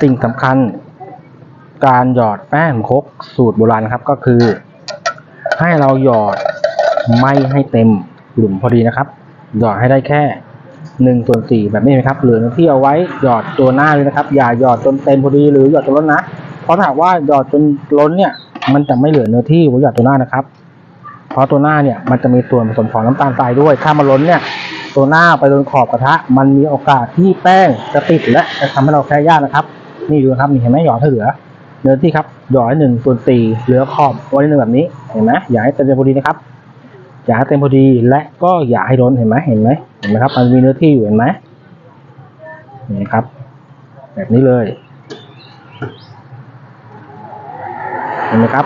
สิ่งสำคัญการหยอดแป้งคกสูตรโบราณครับก็คือ ให้เราหยอดไม่ให้เต็มหลุมพอดีนะครับ หยอดให้ได้แค่หนึ่งส่วนสี่แบบนี้นะครับ เหลือที่เอาไว้หยอดตัวหน้าเลยนะครับ อย่าหยอดจนเต็มพอดีหรือหยอดจนล้นนะ เพราะถ้าว่าหยอดจนล้นเนี่ย มันจะไม่เหลือเนื้อที่ไว้หยอดตัวหน้านะครับ ราะตัวหน้าเนี่ยมันจะมีส่วนผสมของน้ำตาลทรายด้วย ถ้ามันล้นเนี่ยตัวหน้าไปโดนขอบกระทะ มันมีโอกาสที่แป้งจะติดและจะทำให้เราแค่ยากนะครับ นี่ดูครับนี่เห็นไหมหยอดให้เหลือเนื้อที่ครับหยอดหนึ่งส่วนสี่เหลือขอบไว้นิดนึงแบบนี้เห็นไหมอย่าให้เต็มพอดีนะครับอย่าให้เต็มพอดีและก็อย่าให้ล้นเห็นไหมเห็นไหมเห็นไหมครับ มันมีเนื้อที่อยู่เห็นไหมนี่ครับ แบบนี้เลยเห็นไหมครับ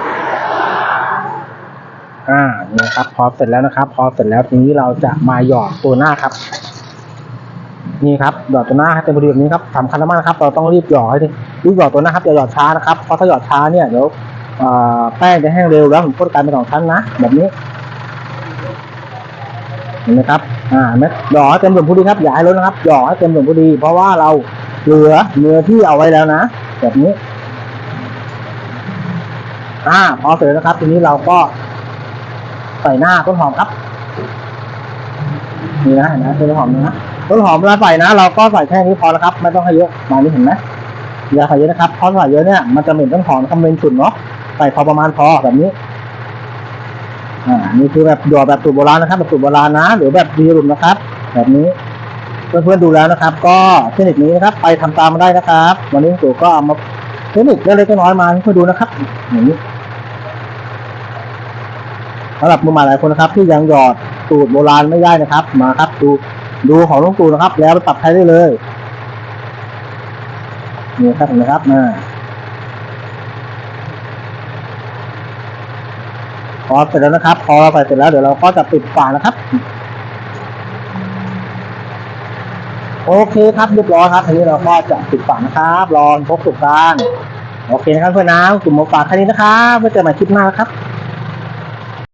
อ่า นี่ครับ พอเสร็จแล้วนะครับ พอเสร็จแล้วทีนี้เราจะมาหยอดตัวหน้าครับ นี่ครับหยอดตัวหน้าให้เต็มพอดีแบบนี้ครับสำคัญมากนะครับ เราต้องรีบหยอดให้ดีรีบหยอดตัวหน้าครับอย่าหยอดช้านะครับเพราะถ้าหยอดช้าเนี่ยเดี๋ยวแป้งจะแห้งเร็วแล้วผมพ่นกลายเป็นสองชั้นนะแบบนี้เห็นไหมครับ อ่าเห็นไหมหยอดให้เต็มหลุมพอดีครับ อย่าให้ล้นนะครับหยอดให้เต็มหลุมพอดี เพราะว่าเราเหลือเนื้อที่เอาไว้แล้วนะ แบบนี้ อ่า พอเสร็จแล้วนะครับ ทีนี้เราก็ ใส่หน้าต้นหอมครับนี่นะเห็นไหมต้นหอมนะต้นหอมเวลาใส่นะ เราก็ใส่แค่นี้พอแล้วครับ ไม่ต้องให้เยอะมานี่เห็นไหมอย่าใส่เยอะนะครับเพราะใส่เยอะเนี่ยมันจะเหม็นต้นหอมคำเมนฉุนเนาะใส่พอประมาณพอแบบนี้อ่านี่คือแบบหยอดแบบสูตรโบราณนะครับแบบสูตรโบราณนะ หรือแบบดีรุ่มนะครับ แบบนี้เพื่อนๆดูแล้วนะครับ ก็เทคนิคนี้นะครับ ไปทำตามมาได้นะครับ วันนี้ตู่ก็เอามาเทคนิคเล็กๆน้อยๆมาเพื่อนดูนะครับอย่างนี้ สำหรับมือใหม่หลายคนนะครับ ที่ยังหยอดสูตรโบราณไม่ได้นะครับ มาครับดูดูของลุงตู่นะครับ แล้วไปปรับใช้ได้เลยนี่ครับนไหมครับมาพอเสร็จแล้วนะครับ พอเราใส่เสร็จแล้วเดี๋ยวเราก็จะปิดฝานะครับ โอเคครับเรียบร้อยครับทีนี้เราก็จะปิดฝานะครับรอพบสุกกันโอเคนะครับเพื่อนนะกลุ่มหมูป่าแค่นี้นะครับไว้เจอกันใหม่คลิปหน้าครับ